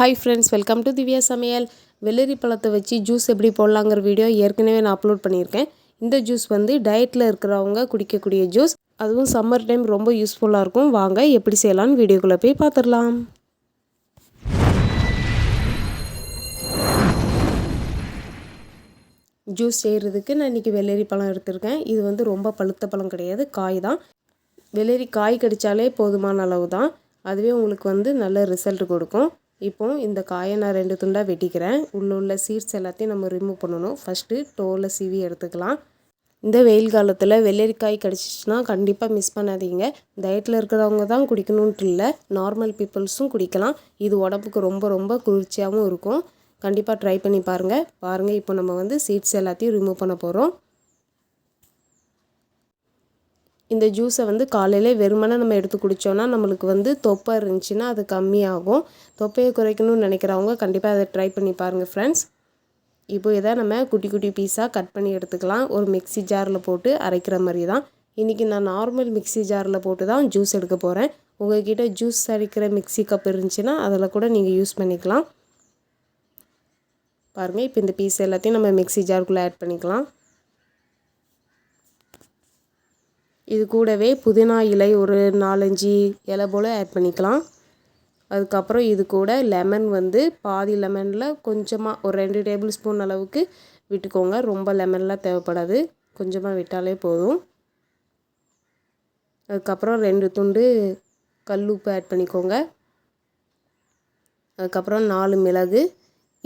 Hi friends welcome to Divya சமையல். வெள்ளரி பழத்தை வச்சு ஜூஸ் எப்படி போடலாங்கிற வீடியோ ஏற்கனவே நான் அப்லோட் பண்ணியிருக்கேன். இந்த ஜூஸ் வந்து டயட்டில் இருக்கிறவங்க குடிக்கக்கூடிய ஜூஸ். அதுவும் சம்மர் டைம் ரொம்ப யூஸ்ஃபுல்லாக இருக்கும். வாங்க எப்படி செய்யலாம்னு வீடியோக்குள்ளே போய் பார்த்துடலாம் ஜூஸ் செய்கிறதுக்கு நான் இன்றைக்கி வெள்ளரி பழம் எடுத்திருக்கேன். இது வந்து ரொம்ப பழுத்த பழம் கிடையாது காய் தான். வெள்ளரி காய் கடித்தாலே போதுமான அளவு தான். அதுவே உங்களுக்கு வந்து நல்ல ரிசல்ட் கொடுக்கும். இப்போ இந்த காயை நான் ரெண்டு துண்டாக வெட்டிக்கிறேன். உள்ள உள்ள சீட்ஸ் எல்லாத்தையும் நம்ம ரிமூவ் பண்ணணும். ஃபஸ்ட்டு டோவில் சீவி எடுத்துக்கலாம். இந்த வெயில் காலத்தில் வெள்ளரிக்காய் கிடச்சிச்சின்னா கண்டிப்பாக மிஸ் பண்ணாதீங்க. டயட்டில் இருக்கிறவங்க தான் குடிக்கணுன்ட்டு இல்லை. நார்மல் பீப்புள்ஸும் குடிக்கலாம். இது உடம்புக்கு ரொம்ப ரொம்ப குளிர்ச்சியாகவும் இருக்கும். கண்டிப்பாக ட்ரை பண்ணி பாருங்கள் பாருங்கள் இப்போ நம்ம வந்து சீட்ஸ் எல்லாத்தையும் ரிமூவ் பண்ண போகிறோம் இந்த ஜூஸை வந்து காலையில் வெறுமனே நம்ம எடுத்து குடித்தோன்னா நம்மளுக்கு வந்து தொப்பை இருந்துச்சுன்னா அது கம்மியாகும். தொப்பையை குறைக்கணும்னு நினைக்கிறவங்க கண்டிப்பாக அதை ட்ரை பண்ணி பாருங்கள் ஃப்ரெண்ட்ஸ் இப்போ இதை நம்ம குட்டி குட்டி பீஸாக கட் பண்ணி எடுத்துக்கலாம். ஒரு மிக்சி ஜாரில் போட்டு அரைக்கிற மாதிரி தான். இன்றைக்கி நான் நார்மல் மிக்சி ஜாரில் போட்டு தான் ஜூஸ் எடுக்க போகிறேன் உங்கள்கிட்ட ஜூஸ் அரைக்கிற மிக்சி கப் இருந்துச்சுன்னா அதில் கூட நீங்கள் யூஸ் பண்ணிக்கலாம். பாருங்கள் இப்போ இந்த பீஸ் எல்லாத்தையும் நம்ம மிக்சி ஜாருக்குள்ளே ஆட் பண்ணிக்கலாம். இது கூடவே புதினா இலை ஒரு நாலஞ்சு இலை போல் ஆட் பண்ணிக்கலாம். அதுக்கப்புறம் இது கூட லெமன் வந்து பாதி லெமனில் கொஞ்சமாக ஒரு ரெண்டு டேபிள் ஸ்பூன் அளவுக்கு விட்டுக்கோங்க. ரொம்ப லெமன்லாம் தேவைப்படாது. கொஞ்சமாக விட்டாலே போதும். அதுக்கப்புறம் ரெண்டு துண்டு கல் உப்பு ஆட் பண்ணிக்கோங்க. அதுக்கப்புறம் நாலு மிளகு.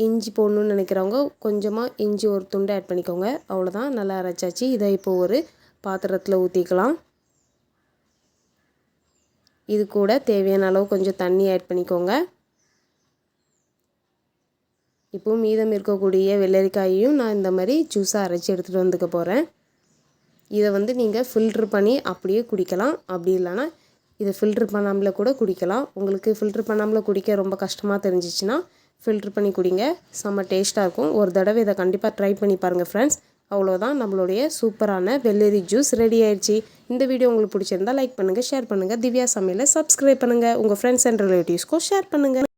இஞ்சி போடணுன்னு நினைக்கிறவங்க கொஞ்சமாக இஞ்சி ஒரு துண்டு ஆட் பண்ணிக்கோங்க. அவ்வளோதான் நல்லா அரைச்சாச்சு. இதை இப்போது ஒரு பாத்திரத்தில் ஊற்றிக்கலாம் இது கூட தேவையான அளவு கொஞ்சம் தண்ணி ஆட் பண்ணிக்கோங்க. இப்போது மீதம் இருக்கக்கூடிய வெள்ளரிக்காயையும் நான் இந்த மாதிரி ஜூஸாக அரைச்சி எடுத்துகிட்டு வந்துக்க போகிறேன் இதை வந்து நீங்கள் ஃபில்ட்ரு பண்ணி அப்படியே குடிக்கலாம். அப்படி இல்லைன்னா இதை ஃபில்ட்ரு பண்ணாமல கூட குடிக்கலாம். உங்களுக்கு ஃபில்ட்ரு பண்ணாமல் குடிக்க ரொம்ப கஷ்டமாக தெரிஞ்சிச்சுன்னா ஃபில்ட்ரு பண்ணி குடிங்க. செம்ம டேஸ்ட்டாக இருக்கும். ஒரு தடவை இதை கண்டிப்பாக ட்ரை பண்ணி பாருங்கள் ஃப்ரெண்ட்ஸ் அவ்வளோதான் நம்மளுடைய சூப்பரான வெள்ளரி ஜூஸ் ரெடி ஆயிடுச்சு. இந்த வீடியோ உங்களுக்கு பிடிச்சிருந்தா லைக் பண்ணுங்கள் ஷேர் பண்ணுங்கள் திவ்யா சமையலை சப்ஸ்கிரைப் பண்ணுங்கள் உங்கள் ஃப்ரெண்ட்ஸ் அண்ட் ரிலேட்டிவ்ஸ்க்கும் ஷேர் பண்ணுங்கள்